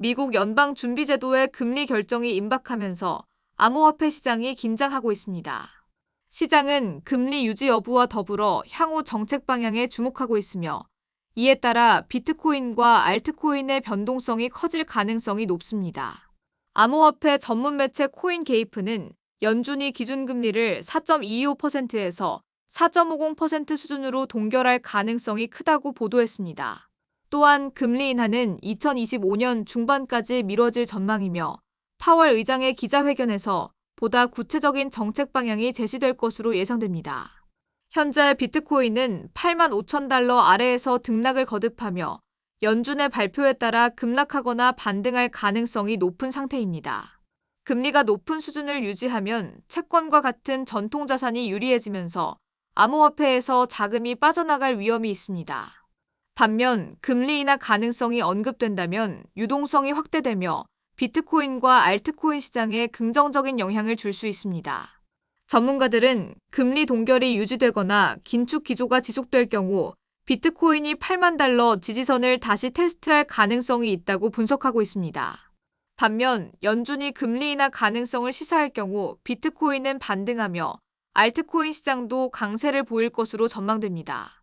미국 연방준비제도의 금리 결정이 임박하면서 암호화폐 시장이 긴장하고 있습니다. 시장은 금리 유지 여부와 더불어 향후 정책 방향에 주목하고 있으며 이에 따라 비트코인과 알트코인의 변동성이 커질 가능성이 높습니다. 암호화폐 전문 매체 코인게이프는 연준이 기준금리를 4.25%에서 4.50% 수준으로 동결할 가능성이 크다고 보도했습니다. 또한 금리 인하는 2025년 중반까지 미뤄질 전망이며 파월 의장의 기자회견에서 보다 구체적인 정책 방향이 제시될 것으로 예상됩니다. 현재 비트코인은 8만 5천 달러 아래에서 등락을 거듭하며 연준의 발표에 따라 급락하거나 반등할 가능성이 높은 상태입니다. 금리가 높은 수준을 유지하면 채권과 같은 전통 자산이 유리해지면서 암호화폐에서 자금이 빠져나갈 위험이 있습니다. 반면 금리 인하 가능성이 언급된다면 유동성이 확대되며 비트코인과 알트코인 시장에 긍정적인 영향을 줄 수 있습니다. 전문가들은 금리 동결이 유지되거나 긴축 기조가 지속될 경우 비트코인이 8만 달러 지지선을 다시 테스트할 가능성이 있다고 분석하고 있습니다. 반면 연준이 금리 인하 가능성을 시사할 경우 비트코인은 반등하며 알트코인 시장도 강세를 보일 것으로 전망됩니다.